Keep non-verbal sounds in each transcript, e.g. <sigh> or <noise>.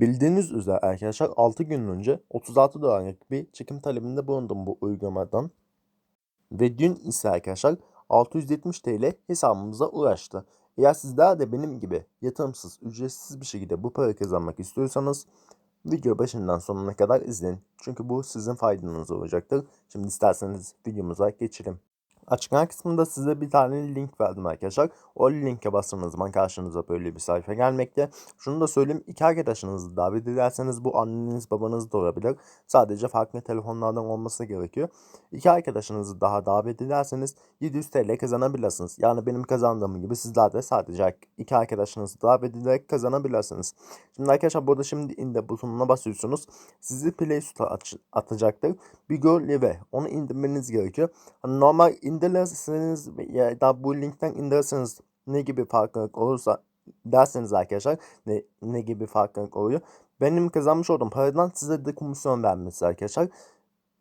Bildiğiniz üzere arkadaşlar 6 gün önce 36 dolarlık bir çekim talebinde bulundum bu uygulamadan. Ve dün ise arkadaşlar 670 TL hesabımıza ulaştı. Eğer sizler de benim gibi yatırımsız, ücretsiz bir şekilde bu parayı kazanmak istiyorsanız video başından sonuna kadar izleyin. Çünkü bu sizin faydanıza olacaktır. Şimdi isterseniz videomuza geçelim. Açıklama kısmında size bir tane link verdim arkadaşlar. O linke bastığınız zaman karşınıza böyle bir sayfa gelmekte. Şunu da söyleyeyim. iki arkadaşınızı davet ederseniz bu anneniz babanız da olabilir. Sadece farklı telefonlardan olması gerekiyor. İki arkadaşınızı daha davet ederseniz 700 TL kazanabilirsiniz. Yani benim kazandığım gibi sizler de sadece iki arkadaşınızı davet ederek kazanabilirsiniz. Şimdi arkadaşlar burada şimdi indir butonuna basıyorsunuz. Sizi Play Store'a atacaktır. Bir görevi onu indirmeniz gerekiyor. Hani normal indirirseniz ya da bu linkten indirirseniz ne gibi farklılık olursa derseniz arkadaşlar ne, ne gibi farklılık oluyor. Benim kazanmış olduğum paradan size de komisyon vermesi arkadaşlar.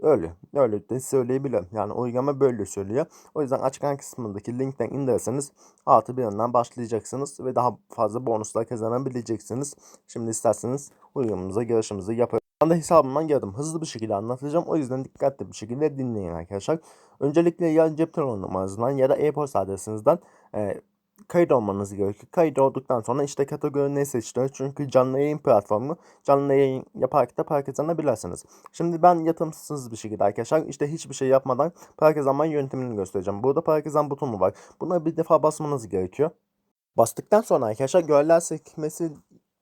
Öyle. Öyle de söyleyebilirim. Yani uygulama böyle söylüyor. O yüzden açıklama kısmındaki linkten indirirseniz artı bir yandan başlayacaksınız ve daha fazla bonuslar kazanabileceksiniz. Şimdi isterseniz uygulamamıza girişimizi yapalım. De hesabımdan geldim. Hızlı bir şekilde anlatacağım. O yüzden dikkatli bir şekilde dinleyin arkadaşlar. Öncelikle ya cep telefonu numarasından ya da e-posta adresinizden e, kayıt olmanız gerekiyor. Kayıt olduktan sonra işte kategori ne seçtiniz? Çünkü canlı yayın platformu canlı yayın yaparak da para kazanabilirsiniz. Şimdi ben yatırımsız bir şekilde arkadaşlar işte hiçbir şey yapmadan para kazanma yöntemini göstereceğim. Burada para kazan butonu var. Buna bir defa basmanız gerekiyor. Bastıktan sonra arkadaşlar görler sekmesi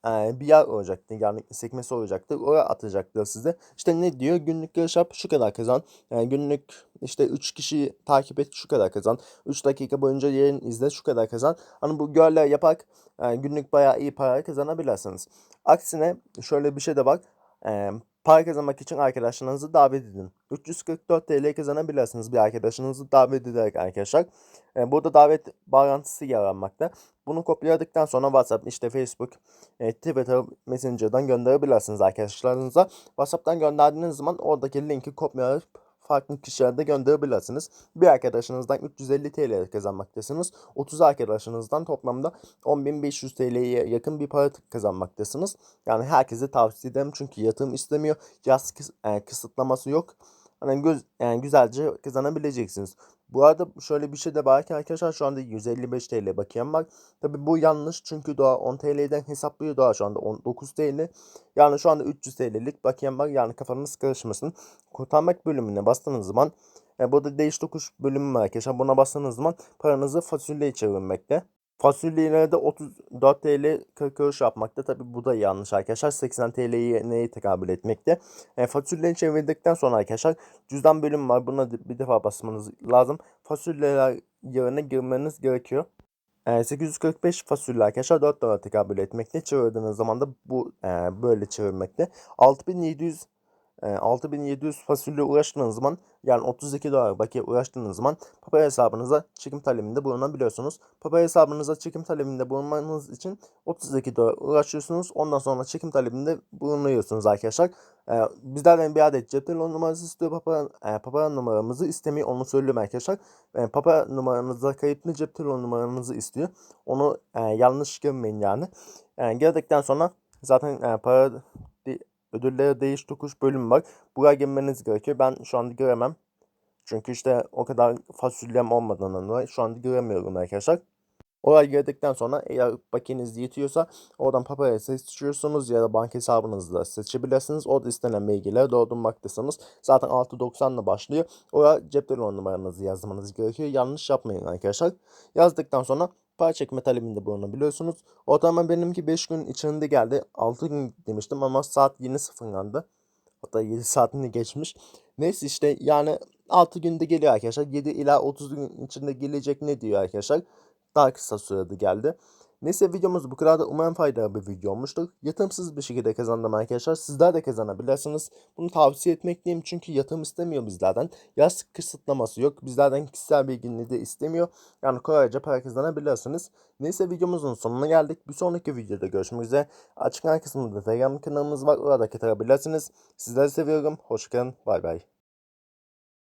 e, bir yer olacaktı. Yani sekmesi olacaktı. Oraya atacaktır size. İşte ne diyor? Günlük yarış yap şu kadar kazan. Yani günlük işte 3 kişi takip et şu kadar kazan. 3 dakika boyunca yayın izle şu kadar kazan. Hani bu görler yaparak e, günlük bayağı iyi para kazanabilirsiniz. Aksine şöyle bir şey de var. E, para kazanmak için arkadaşlarınızı davet edin. 344 TL kazanabilirsiniz bir arkadaşınızı davet ederek arkadaşlar. E, burada davet bağlantısı yer almakta. Bunu kopyaladıktan sonra WhatsApp, işte Facebook, e, Twitter, Messenger'dan gönderebilirsiniz arkadaşlarınıza. WhatsApp'tan gönderdiğiniz zaman oradaki linki kopyalayıp farklı kişilere de gönderebilirsiniz. Bir arkadaşınızdan 350 TL kazanmaktasınız. 30 arkadaşınızdan toplamda 10.500 TL'ye yakın bir para kazanmaktasınız. Yani herkese tavsiye ederim çünkü yatırım istemiyor. Yaz e, kısıtlaması yok. Hani göz, yani güzelce kazanabileceksiniz. Bu arada şöyle bir şey de var ki arkadaşlar şu anda 155 TL bakiyem var. Tabi bu yanlış çünkü daha 10 TL'den hesaplıyor daha şu anda 19 TL. Yani şu anda 300 TL'lik bakiyem var. Yani kafanız karışmasın. Kurtarmak bölümüne bastığınız zaman e, burada değiş tokuş bölümü var arkadaşlar. Buna bastığınız zaman paranızı fasulyeye çevirmekte. Fasulyeyle de 34 TL 40 kuruş yapmakta. Tabi bu da yanlış arkadaşlar. 80 TL'ye neye tekabül etmekte. E, fasulyeyi çevirdikten sonra arkadaşlar cüzdan bölümü var. Buna bir defa basmanız lazım. Fasulyeler yerine girmeniz gerekiyor. E, 845 fasulye arkadaşlar 4 dolara tekabül etmekte. Çevirdiğiniz zaman da bu e, böyle çevirmekte. 6700 e, 6700 fasulye uğraştığınız zaman yani 32 dolar bakiye uğraştığınız zaman Papaya hesabınıza çekim talebinde bulunabiliyorsunuz. Papaya hesabınıza çekim talebinde bulunmanız için 32 dolar uğraşıyorsunuz. Ondan sonra çekim talebinde bulunuyorsunuz arkadaşlar. Ee, bizlerden bir adet cep telefonu numarası istiyor. Papaya, e, papaya numaramızı istemiyor. Onu söylüyorum arkadaşlar. E, papaya numaranıza kayıtlı cep telefonu numaranızı istiyor. Onu e, yanlış girmeyin yani. E, girdikten sonra zaten e, para ödüllere değiş tokuş bölümü var. Buraya girmeniz gerekiyor. Ben şu anda giremem. Çünkü işte o kadar fasulyem olmadan dolayı şu anda giremiyorum arkadaşlar. Oraya girdikten sonra eğer bakiyeniz yetiyorsa oradan papaya seçiyorsunuz ya da banka hesabınızı da seçebilirsiniz. Orada istenen bilgileri doldurmaktasınız. Zaten 6.90'la başlıyor. Oraya cep telefon numaranızı yazmanız gerekiyor. Yanlış yapmayın arkadaşlar. Yazdıktan sonra para çekme talebinde bulunabiliyorsunuz. Ortalama benimki 5 gün içinde geldi. 6 gün demiştim ama saat yeni sıfırlandı. Hatta 7 <laughs> saatini geçmiş. Neyse işte yani 6 günde geliyor arkadaşlar. 7 ila 30 gün içinde gelecek ne diyor arkadaşlar. Daha kısa sürede geldi. Neyse videomuz bu kadar da umarım faydalı bir video olmuştur. Yatırımsız bir şekilde kazandım arkadaşlar. Sizler de kazanabilirsiniz. Bunu tavsiye etmekteyim çünkü yatırım istemiyor bizlerden. Yaz kısıtlaması yok. Bizlerden kişisel bilgini de istemiyor. Yani kolayca para kazanabilirsiniz. Neyse videomuzun sonuna geldik. Bir sonraki videoda görüşmek üzere. Açıklama kısmında Telegram kanalımız var. Orada katılabilirsiniz. Sizleri seviyorum. Hoşçakalın. Bay bay.